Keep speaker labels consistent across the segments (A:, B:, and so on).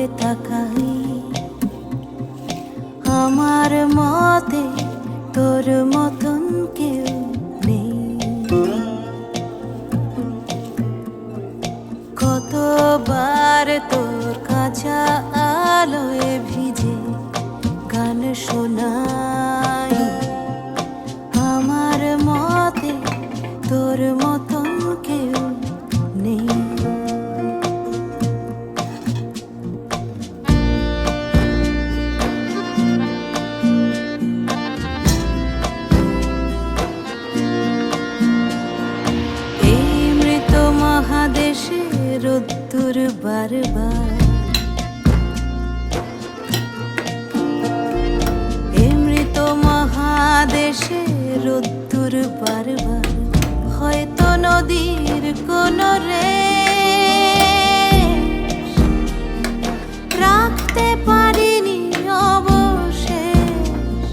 A: চোখে তাকাই। আমার মতে তোর মতন কেউ নেই। কতবার তোর কাঁচা আলোয় ভিজে গান শোন বারবার এই মৃত মহাদেশে রোদ্দুর বারবার হয়তো নদীর কোন রে রাখতে পারিনি অবশেষ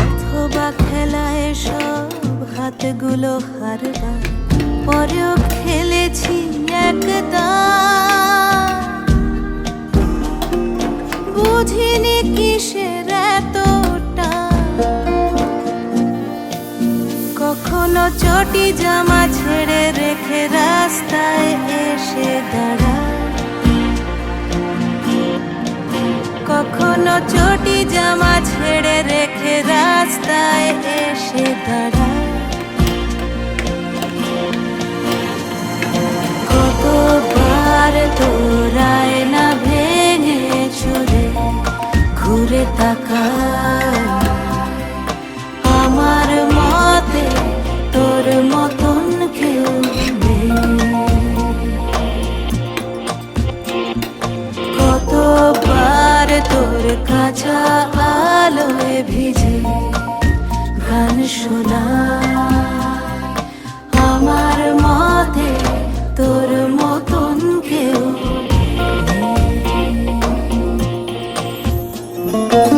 A: অথবা খেলায় সব হাতগুলো হারবার। পরেও খেলেছি একদা বুঝিনি কিসের এতটা। কখনো চটি জামা ছেড়ে রেখে রাস্তায় এসে দাঁড়ায় কখনো চটি জামা ছেড়ে তাকায় আমার মতে তোর মতন কেউ কতবার তোর কাঁচা আলোয় ভিজে গান শোনা Música